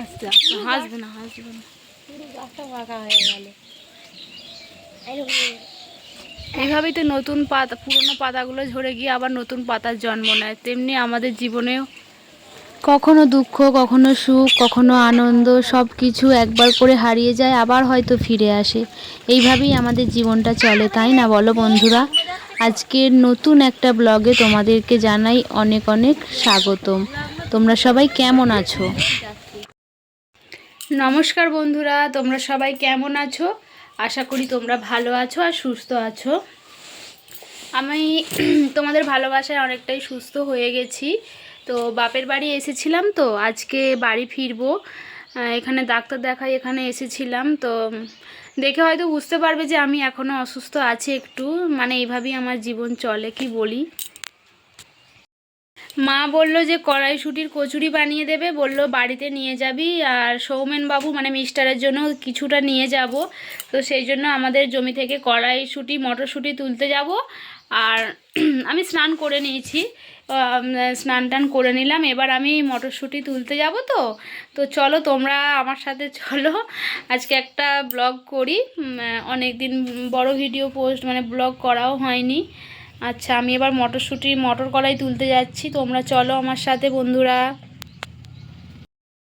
আস্তে আস্তে হাসবে না হাসবে না। এইভাবেই তো নতুন পাতা, পুরনো পাতাগুলো ঝরে গিয়ে আবার নতুন পাতার জন্ম নেয়। তেমনি আমাদের জীবনেও কখনো দুঃখ, কখনো সুখ, কখনো আনন্দ সব কিছু একবার করে হারিয়ে যায়, আবার হয়তো ফিরে আসে। এইভাবেই আমাদের জীবনটা চলে, তাই না বলো বন্ধুরা? আজকের নতুন একটা ব্লগে তোমাদেরকে জানাই অনেক অনেক স্বাগতম। তোমরা সবাই কেমন আছো? নমস্কার বন্ধুরা, তোমরা সবাই কেমন আছো? আশা করি তোমরা ভালো আছো আর সুস্থ আছো। আমি তোমাদের ভালোবাসায় অনেকটাই সুস্থ হয়ে গেছি। তো বাপের বাড়ি এসেছিলাম তো, আজকে বাড়ি ফিরবো। এখানে ডাক্তার দেখাই, এখানে এসেছিলাম। তো দেখে হয়তো বুঝতে পারবে যে আমি এখনও অসুস্থ আছি একটু। মানে এইভাবেই আমার জীবন চলে, কি বলি? মা বলল যে কড়াইশুটির কচুরি বানিয়ে দেবে, বলল বাড়িতে নিয়ে যাবি আর সৌমেন বাবু মানে মিস্টারের জন্য কিছুটা নিয়ে যাব। তো সেই জন্য আমাদের জমি থেকে কড়াইশুটি, মটরশুঁটি তুলতে যাব আর আমি স্নান করে নিয়েছি। স্নান টান করে নিলাম। এবার আমি মটরশুঁটি তুলতে যাব তো। তো চলো তোমরা আমার সাথে চলো। আজকে একটা ব্লগ করি। অনেক দিন বড় ভিডিও পোস্ট মানে ব্লগ করাও হয়নি। আচ্ছা আমি এবার মটরশুঁটি, মটর কলাই তুলতে যাচ্ছি। তোমরা চলো আমার সাথে, বন্ধুরা।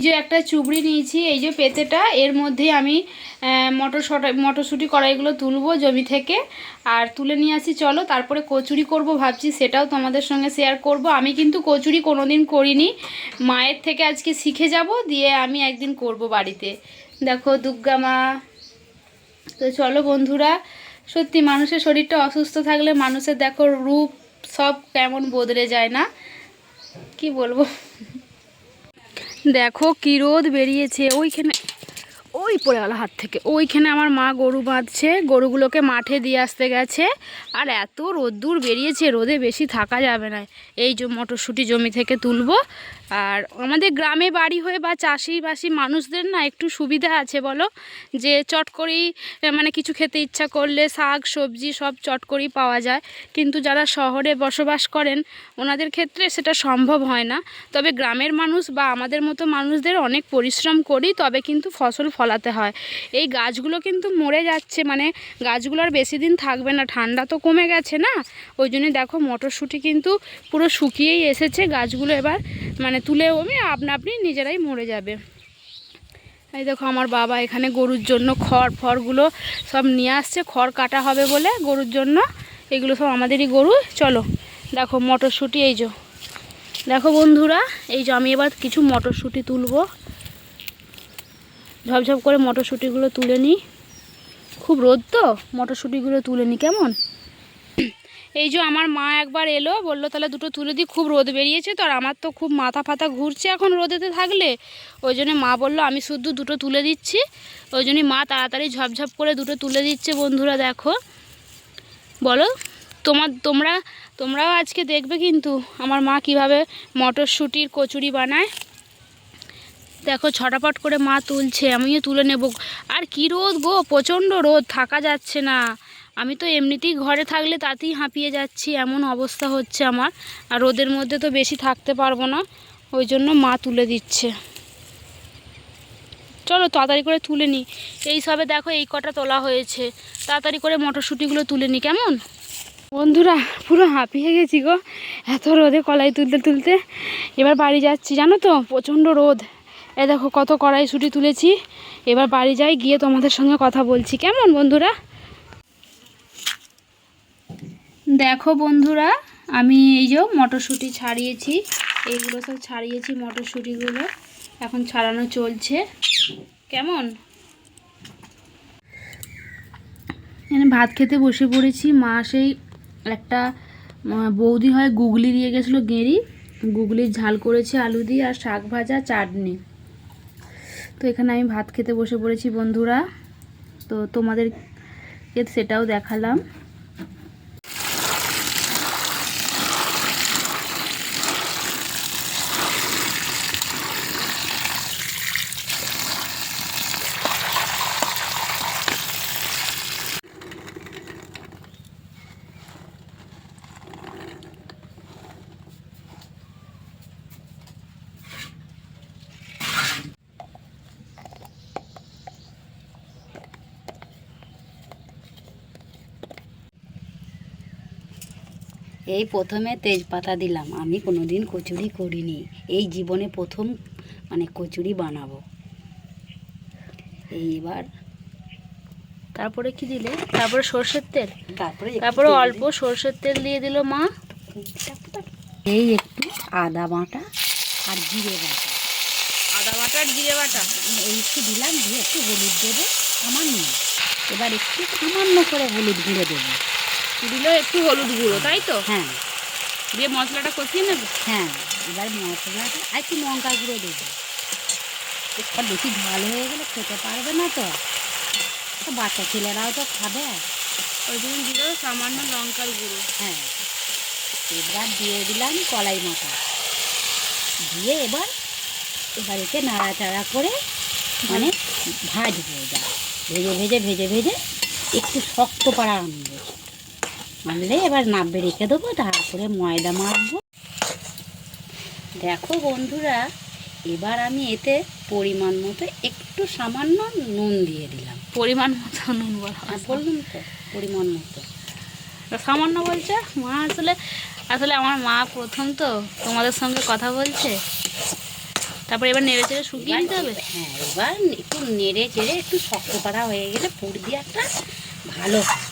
এই যে একটা চুবড়ি নিয়েছি, এই যে পেতেটা, এর মধ্যে আমি মটর শটা মটরশুঁটি কড়াইগুলো তুলবো জমি থেকে। আর তুলে নিয়ে আসি, চলো, তারপরে কচুরি করব ভাবছি, সেটাও তোমাদের সঙ্গে শেয়ার করব। আমি কিন্তু কচুরি কোনোদিন করিনি, মায়ের থেকে আজকে শিখে যাব, দিয়ে আমি একদিন করব বাড়িতে। দেখো দুর্গা মা। তো চলো, বন্ধুরা সত্যি, মানুষের শরীরটা অসুস্থ থাকলে মানুষের দেখো রূপ সব কেমন বদলে যায় না? কি বলব? দেখো কি রোদ বেরিয়েছে, ওইখানে ওই পড়ে গেল হাত থেকে। ওইখানে আমার মা গরু বাঁধছে, গরুগুলোকে মাঠে দিয়ে আসতে গেছে। আর এত রোদ্দুর বেরিয়েছে, রোদে বেশি থাকা যাবে না। এই যে মটরশুঁটি জমি থেকে তুলবো। আর আমাদের গ্রামে বাড়ি হয়ে বা চাষিবাসী মানুষদের না একটু সুবিধা আছে বলো? যে চট করেই মানে কিছু খেতে ইচ্ছা করলে শাক, সবজি সব চট করেই পাওয়া যায়। কিন্তু যারা শহরে বসবাস করেন, ওনাদের ক্ষেত্রে সেটা সম্ভব হয় না। তবে গ্রামের মানুষ বা আমাদের মতো মানুষদের অনেক পরিশ্রম করি, তবে কিন্তু ফসল ফলাতে হয়। এই গাছগুলো কিন্তু মরে যাচ্ছে মানে গাছগুলো আর বেশি দিন থাকবে না, ঠান্ডা তো কমে গেছে না? ওই জন্য দেখো মটরশুঁটি কিন্তু পুরো শুকিয়েই এসেছে, গাছগুলো এবার মানে তুলে আমি আপনা আপনি নিজেরাই মরে যাবে। এই দেখো আমার বাবা এখানে গরুর জন্য খড় ফড়গুলো সব নিয়ে আসছে, খড় কাটা হবে বলে গরুর জন্য। এগুলো সব আমাদেরই গরু, চলো দেখো মটরশুঁটি, এই যে। দেখো বন্ধুরা, এই যে আমি এবার কিছু মটরশুঁটি তুলবো। ঝপঝপ করে মটরশুঁটিগুলো তুলে নিই। খুব রোদ তো, মটরশুঁটিগুলো তুলে নিই, কেমন? এই যে আমার মা একবার এলো, বলল, তাহলে দুটো তুলে দিই, খুব রোদ বেরিয়েছে তো আর আমার তো খুব মাথা ফাতা ঘুরছে এখন রোদেতে থাকলে। ওই জন্য মা বলল, আমি শুধু দুটো তুলে দিচ্ছি। ওই জন্যই মা তাড়াতাড়ি ঝপঝপ করে দুটো তুলে দিচ্ছে, বন্ধুরা, দেখো। বলো, তোমার, তোমরা, তোমরাও আজকে দেখবে কিন্তু আমার মা কীভাবে মটরশুঁটির কচুরি বানায়। দেখো, ছটাপট করে মা তুলছে, আমিও তুলে নেব। আর কি রোদ গো, প্রচণ্ড রোদ, থাকা যাচ্ছে না। আমি তো এমনিতেই ঘরে থাকলে তাতেই হাঁপিয়ে যাচ্ছি, এমন অবস্থা হচ্ছে আমার। আর রোদের মধ্যে তো বেশি থাকতে পারব না, ওই জন্য মা তুলে দিচ্ছে। চলো, তাড়াতাড়ি করে তুলে নিই এই সবে দেখো, এই কটা তোলা হয়েছে। তাড়াতাড়ি করে মটরশুঁটিগুলো তুলে নিই কেমন? বন্ধুরা, পুরো হাঁপিয়ে গেছি গো, এত রোদে কলাই তুলতে তুলতে। এবার বাড়ি যাচ্ছি, জানো তো? প্রচণ্ড রোদ। এ দেখো কত কড়াইশুঁটি তুলেছি। এবার বাড়ি যাই, গিয়ে তোমাদের সঙ্গে কথা বলছি। কেমন বন্ধুরা? দেখো বন্ধুরা, আমি এই যে মটরশুঁটি ছাড়িয়েছি। এইগুলো সব ছাড়িয়েছি মটরশুঁটিগুলো। এখন ছাড়ানো চলছে। কেমন? এখানে ভাত খেতে বসে পড়েছি। মা সেই একটা বৌদি হয় গুগলি দিয়ে গেছিল গেঁড়ি। গুগলির ঝাল করেছে আলু দিয়ে আর শাক ভাজা, চাটনি। তো এখানে আমি ভাত খেতে বসে পড়েছি বন্ধুরা। তো তোমাদের সেটাও দেখালাম। এই প্রথমে তেজপাতা দিলাম। আমি কোনোদিন কচুরি করিনি। এই জীবনে প্রথম মানে কচুরি বানাবো। এইবার তারপরে কি দিলে? তারপরে সর্ষের তেল? তারপরে তারপরে অল্প সর্ষের তেল দিয়ে দিল মা। এই একটু আদা বাটা আর জিরে বাটা। আদা বাটা আর জিরে বাটা? এই একটু দিলাম দিয়ে একটু হলুদ দেবো। সামান্য। এবার একটু সামান্য করে হলুদ গুঁড়ো দেবো। দিল একটু হলুদ গুঁড়ো তাই তো? হ্যাঁ। দিয়ে মশলাটা কষিয়ে নেবে? হ্যাঁ এবার মশলাটা আর একটু লঙ্কা গুঁড়ো দেবো। আর বেশি ঝাল হয়ে গেলে খেতে পারবে না তো। বাচ্চা ছেলেরাও তো খাবে। ওই জন্য দিল সামান্য লঙ্কার গুঁড়ো। হ্যাঁ এবার দিয়ে দিলাম কলাই মাথা দিয়ে এবার এবার একে নাড়াচাড়া করে মানে ভাজবো যা ভেজে ভেজে ভেজে ভেজে একটু শক্ত পাড়া আনব। আনলে এবার নাববে রেখে দেবো তারপরে ময়দা মাখবো। দেখো বন্ধুরা এবার আমি এতে পরিমাণ মতো একটু সামান্য নুন দিয়ে দিলাম। পরিমাণ মতো নুন বললাম তো পরিমাণ মতো। সামান্য বলছে? মা আসলে আসলে আমার মা প্রথম তো তোমাদের সঙ্গে কথা বলছে। তারপরে এবার নেড়ে চেড়ে শুকিয়ে নিতে হবে? হ্যাঁ এবার একটু নেড়ে চেড়ে একটু শক্ত পাড়া হয়ে গেলে পুর দিয়ে একটা ভালো হয়।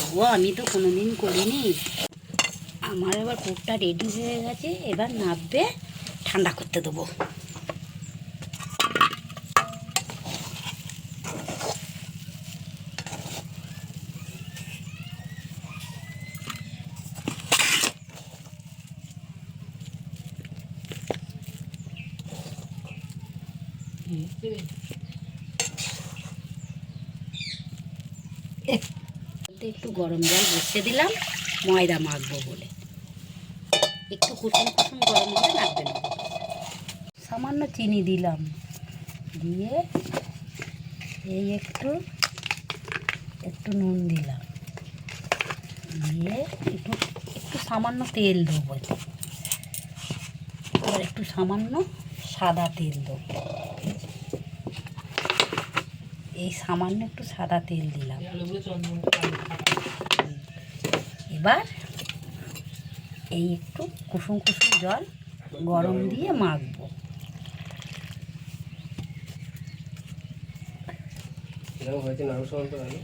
তবুও আমি তো কোনোদিন করিনি। আমার এবার পুরটা রেডি হয়ে গেছে, এবার নাববে, ঠান্ডা করতে দেবো। মধ্যে একটু গরম জল বসিয়ে দিলাম, ময়দা মাখবো বলে। একটু কুসুম কুসুম গরম লাগবে না। সামান্য চিনি দিলাম। দিয়ে এই একটু একটু নুন দিলাম। দিয়ে একটু একটু সামান্য তেল দেবো একটু সামান্য সাদা তেল দেবো। এই সামান্য একটু সাদা তেল দিলাম। এবার এই একটু কুসুম কুসুম জল গরম দিয়ে মাখবো। হয়েছে নাড়ু সমান তো আলু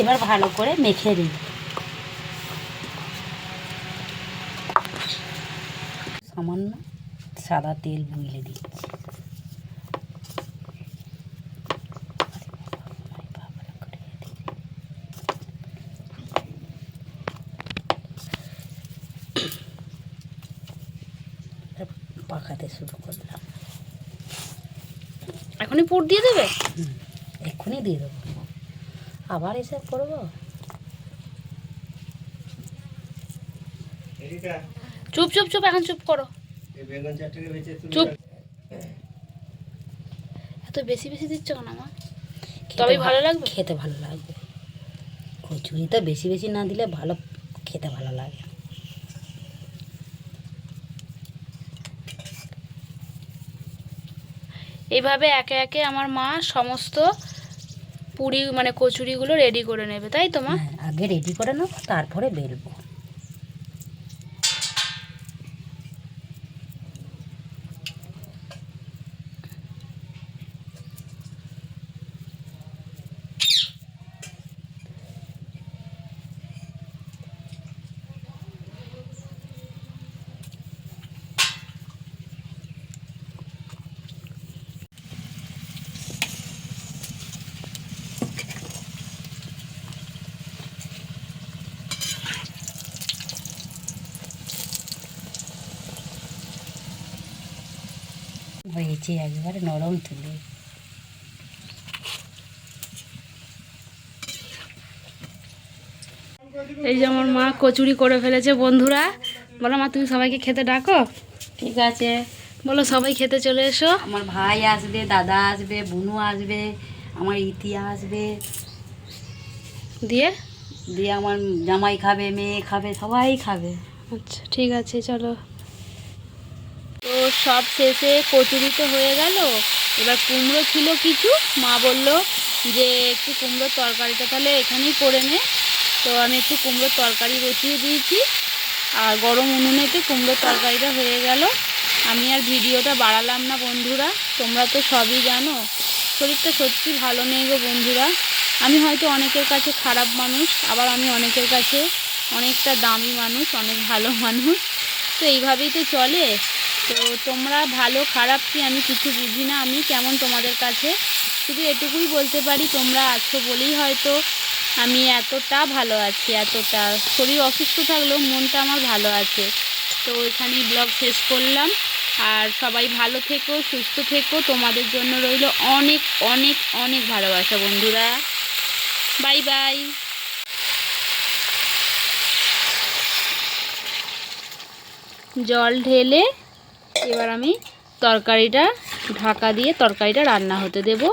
এবার ভালো করে মেখে দিই সামান্য সাদা তেল বুইলে দিচ্ছি। পাকাতে শুরু করলাম। এখনই পুর দিয়ে দেবে? এক্ষুনি দিয়ে দেবো। আবার এসে করব? চুপ চুপ চুপ এখন চুপ করো। চুপ। এত বেশি বেশি দিচ্ছ কেন তবেই ভা- ভালো লাগবে? খেতে ভালো লাগবে। কচুরি তো বেশি বেশি না দিলে ভালো খেতে ভালো লাগে। এইভাবে একে একে আমার মা সমস্ত পুরি মানে কচুরিগুলো রেডি করে নেবে, তাই তোমার হ্যাঁ আগে রেডি করে নেব তারপরে বেলবো। হয়েছে একবারে নরম তুলে এই যে আমার মা কচুরি করে ফেলেছে বন্ধুরা। বলো মা তুমি সবাইকে খেতে ডাকো? ঠিক আছে। বলো সবাই খেতে চলে এসো। আমার ভাই আসবে দাদা আসবে বুনু আসবে আমার ইতি আসবে। দিয়ে? দিয়ে আমার জামাই খাবে মেয়ে খাবে সবাই খাবে। আচ্ছা ঠিক আছে চলো। তো সব শেষে কচুরি তো হয়ে গেল। এবার কুমড়ো ছিল কিছু। মা বলল যে, একটু কুমড়োর তরকারিটা তাহলে এখানেই করে নে। তো আমি একটু কুমড়োর তরকারি বসিয়ে দিয়েছি। আর গরম উনুনেতে কুমড়োর তরকারিটা হয়ে গেল। আমি আর ভিডিওটা বাড়ালাম না বন্ধুরা। তোমরা তো সবই জানো। শরীরটা সত্যি ভালো নেই গো বন্ধুরা। আমি হয়তো অনেকের কাছে খারাপ মানুষ, আবার আমি অনেকের কাছে অনেকটা দামি মানুষ, অনেক ভালো মানুষ। তো এইভাবেই তো চলে। তো তোমরা ভালো, খারাপ কি আমি কিছু বুঝি না, আমি কেমন তোমাদের কাছে? শুধু এটুকুই বলতে পারি, তোমরা আছো বলেই হয়তো আমি এতটা ভালো আছি, এতটা। শরীর অসুস্থ থাকলেও মনটা আমার ভালো আছে। তো এখানেই ব্লগ শেষ করলাম। আর সবাই ভালো থেকো, সুস্থ থেকো। তোমাদের জন্য রইল অনেক অনেক অনেক ভালোবাসা বন্ধুরা। Bye bye. জল ঢেলে এবার আমি তরকারিটা ঢাকা দিয়ে তরকারিটা রান্না হতে দেবো।